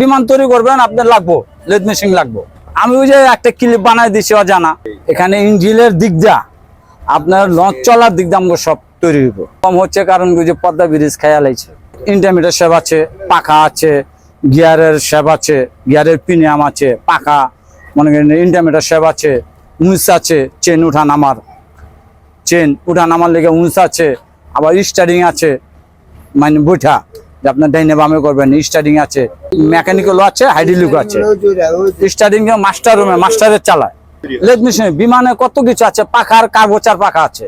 বিমান তৈরি করবেন আপনার লাগবো লেদ মেশিন লাগবো। আমি ওই যে একটা ক্লিপ বানাই দিছি অজানা। এখানে ইঞ্জিনের দিক দিয়া আপনার লঞ্চ চলার দিক দিয়ে আমাকে সব তৈরি হইব। কম হচ্ছে কারণ ওই যে পদ্মা ব্রিজ খেয়াল আছে। ইন্টারমিটার সেব আছে পাখা আছে গিয়ারের সেব আছে গিয়ারের প্রিমিয়াম আছে পাখা মনে করেন ইন্টারমিটার সেব আছে উঁচ আছে চেন উঠান আমার চেন উঠান আমার লেগে উঁচ আছে আবার স্টারিং আছে মানে বৈঠা। যে আপনার ডাইনে বামে করবেন স্টারিং আছে মেকানিক্যালও আছে হাইড্রোলিক আছে। স্টারিং মাস্টার রুমে মাস্টারের চালায়। লেদ মেশিনে, বিমানে কত কিছু আছে? পাখার কার্বোচার পাখা আছে।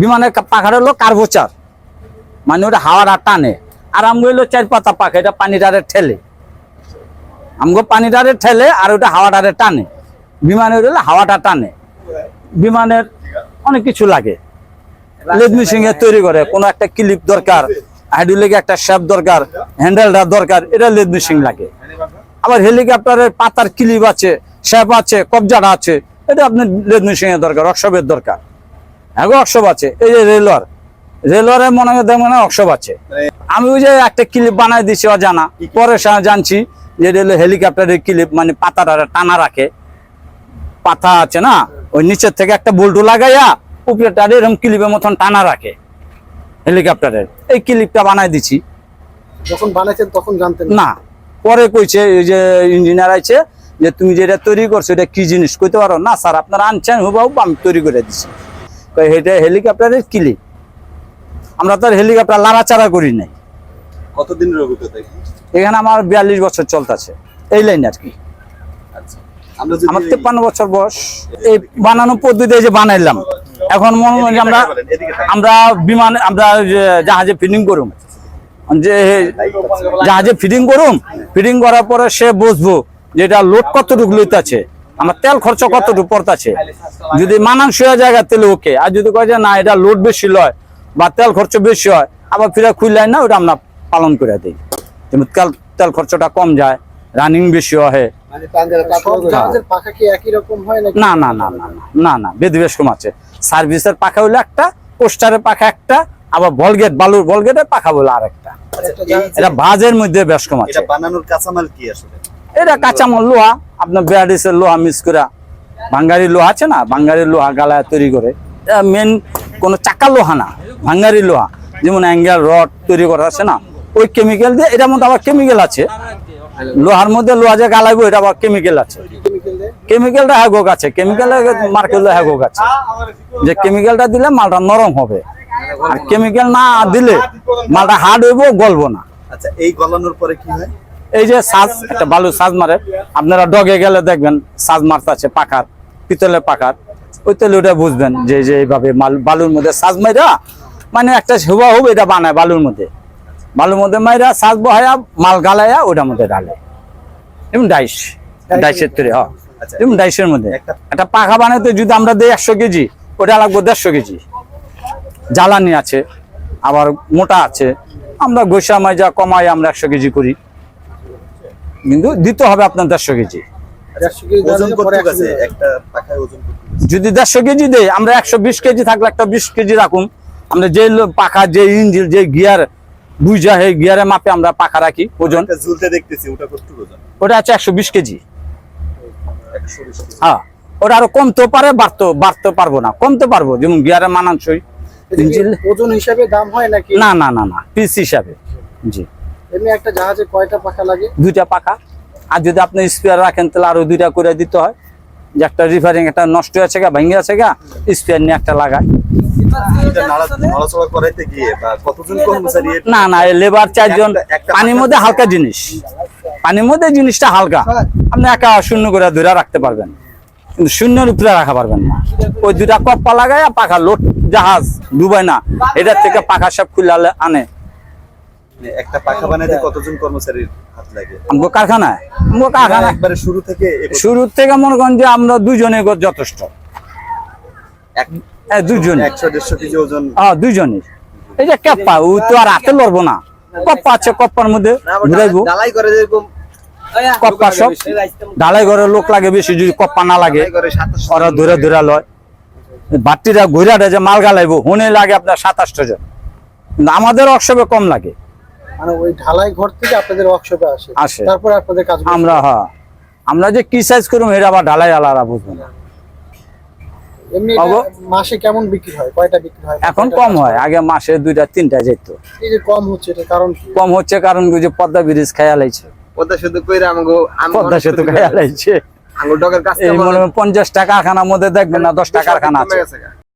বিমানের পাখার হলো কার্বোচার। মানে ওটা হাওয়াটা টানে। আর আমগো হলো চার পাতা পাখা, এটা পানিটারে ঠেলে। আমগো পানিটারে ঠেলে, আর ওটা হাওয়াটারে টানে। বিমানের হলো হাওয়াটা টানে। বিমানের অনেক কিছু লাগে। লেদ মেশিন তৈরি করে, কোনো একটা ক্লিপ দরকার। হাইড্রোলিক একটা শেপ দরকার হ্যান্ডেলটা দরকার, এটা লেদ মেশিন লাগে। আবার হেলিকপ্টারের পাতার ক্লিপ আছে শেপ আছে, কবজাটা আছে, এটা আপনার লেদ মেশিনের দরকার অক্সবের দরকার। হ্যাঁ অক্সব আছে, এই যে রেলওয়ার। রেলওয়ারের মনে হয় দেখবেন অক্সব আছে। আমি ওই যে একটা ক্লিপ বানাই দিছি অজানা, পরে জানছি যে হলো হেলিকপ্টারের ক্লিপ মানে পাতাটা টানা রাখে। পাতা আছে না, ওই নিচের থেকে একটা বল্টু লাগাইয়া উপরেটা এরকম ক্লিপের মতন টানা রাখে। হেলিকপ্টারের। এই ক্লিপটা বানাই দিছি। যখন বানাইছেন তখন জানতেন না। পরে কইছে এই যে ইঞ্জিনিয়ার আছে যে তুমি যেটা তৈরি করছ এটা কি জিনিস? কইতে পারো না স্যার আপনারা আনছেন হুবাহু আমি তৈরি করে দিছি। কই এটা হেলিকপ্টারের ক্লিপ আমরা তো আর হেলিকপ্টার লাড়াচাড়া করি নাই। কতদিনের অভিজ্ঞতা? এখানে? আমার বিয়াল্লিশ বছর চলতেছে। এই লাইন আর কি। আচ্ছা। আমরা তেপ্পান্ন বছর বয়স। এই বানানো পদ্ধতি এই যে বানাইলাম। এখন মনে হয় আমরা আমরা বিমান আমরা জাহাজে ফিটিং করুম। যে জাহাজে ফিটিং করুম ফিটিং করার পরে সে বসবো যে এটা লোড কতটুকু লইতাছে আমার তেল খরচ কতটুকু পড়তাছে। যদি মানানসই জায়গা তেলে ওকে আর যদি কয় যে না এটা লোড বেশি লয় বা তেল খরচ বেশি হয় আবার ফিরে খুললাই না ওটা আমরা পালন করে দিই। যেমন তেল তেল খরচটা কম যায় রানিং বেশি হয়। মানে সব জাহাজের পাখা কি একই রকম হয় নাকি? না না না না না না না বেদবেশ কম আছে। সার্ভিসের পাখা হলো একটা পোস্টারের পাখা একটা আবার বলগেট বালুর বলগেটের পাখা বলে আরেকটা। একটা জাহাজ এটা ভাজের মধ্যে বেশ কম আছে। এটা বানানোর কাঁচামাল কি আসলে? এটা কাঁচামাল লোহা আপনার বিয়ারিসের লোহা মিক্স করে। ভাঙ্গারি লোহা আছে না? ভাঙ্গারি লোহা গালায় তৈরি করে। মেন কোনো চাকা লোহা না ভাঙ্গারি লোহা। যেমন অ্যাঙ্গেল রড তৈরি করা আছে না? ওই কেমিক্যাল দিয়ে এটার মধ্যে আবার কেমিক্যাল আছে। লোহার মধ্যে লোহা যে গালাইবো এটা আবার কেমিক্যাল আছে। কেমিক্যালটা হ্যাগোক আছে কেমিক্যাল মার্কেট হ্যাগোক আছে যে কেমিক্যালটা দিলে মালটা নরম হবে। আর কেমিক্যাল না দিলে মালটা হার্ড হইব গলবো না। আচ্ছা এই গলানোর পরে কি হয়? এই যে সাজ একটা বালু সাজ মারে। আপনারা ডগে গেলে দেখবেন সাজ মারতে আছে পাখার পিতলের পাখার। ওই তেলে ওটা বুঝবেন যে যে এইভাবে মাল- বালুর মধ্যে সাজ মাইরা মানে একটা হুবা হুব এটা বানায় বালুর মধ্যে। বালুর মধ্যে মাইরা সাজ বহায়া মাল গালায়া ওটার মধ্যে ডালে। যেমন ডাইস। ডাইসের তৈরি হয় আচ্ছা, যেমন ডাইসের মধ্যে। একটা- একটা পাখা বানাইতে যদি আমরা দিই একশো কেজি ওটা লাগবে দেড়শো কেজি। জ্বালানি আছে আবার মোটা আছে। আমরা গোসা মাইজা কমাই আমরা একশো কেজি করি। কিন্তু দিতে হবে আপনার দেড়শো কেজি। আছে? যদি দেড়শো কেজি দেই আমরা একশো বিশ কেজি থাকলে একটা বিশ কেজি রাখুন। আমরা যে পাখা যে ইঞ্জিন যে গিয়ার বুঝা হে গিয়ারের মাপে আমরা পাখা রাখি ওজন। ঝুলতে দেখতেছি ওটা কত ওজন ওটা আছে একশো বিশ কেজি। হ্যাঁ ওটা আরও কমতেও পারে বাড়তে বাড়তে পারব না কমতে পারব যেমন গিয়ারের মানানসই। ওজন হিসাবে দাম হয় নাকি? না না না না পিস হিসাবে জি। এমনি একটা জাহাজে কয়টা পাখা লাগে? দুইটা পাখা। আর যদি আপনি স্পেয়ার রাখেন তাহলে আরও দুইটা করে দিতে হয়। যে একটা রিফারিং একটা নষ্ট আছে গা ভেঙে আছে গা স্পেয়ার নিয়ে একটা লাগায় না না লেবার চারজন। পানির মধ্যে হালকা জিনিস। পানির মধ্যে জিনিসটা হালকা। আপনি একা শূন্য করে ধরে রাখতে পারবেন। কিন্তু শূন্যের উপরে রাখা পারবেন না। ওই দুটা কপ্পা লাগায় পাখা লোড জাহাজ ডুবায় না। এটার থেকে পাখা সব খুলে আনে। মানে একটা পাখা বানাইতে কতজন কর্মচারীর হাত লাগে? আমগো কারখানায়। আমগো কারখানায়। একবারে শুরু থেকে এ শুরুর থেকে মনে করেন যে আমরা দুজনে যথেষ্ট। এক- হ্যাঁ দুজনে একশো দেড়শো কেজি ওজন। হ্যাঁ দুইজনই। এই যে কপ্পা ও তো আর হাতে লড়বো না। কপ্পা আছে কপ্পার মধ্যে ঘুরাইবো। ডালাই করে যেরকম কপ্পা সব। ঢালাই ঘরে লোক লাগে বেশি যদি কপ্পা না লাগে ওরা ধরে ধরে লয়। বাটিরা ঘুরাটা যে মাল গালাইবো হুনে লাগে আপনার সাতাশটা জন। কিন্তু আমাদের অসবে কম লাগে। মানে ওই ঢালাই ঘর থেকে আপনাদের ওয়ার্কশপে আসে। আসে। তারপরে আপনাদের কাজ আমরা হ্যাঁ। আমরা যে কি সাইজ করুম এরা আবার ঢালাই আলাদা বুঝব না। এমনি মাসে কেমন বিক্রি হয়? কয়টা বিক্রি হয়? এখন কম হয়। আগে মাসে দুইটা তিনটা যেত। এই যে কম হচ্ছে এটা কারণ কম হচ্ছে কারণ ওই যে পদ্মা ব্রিজ সেতু কইরা আমাগো পদ্মা সেতু ডগের এই মনে পঞ্চাশ টাকা কারখানার মধ্যে দেখবেন না দশ টাকা কারখানা আছে।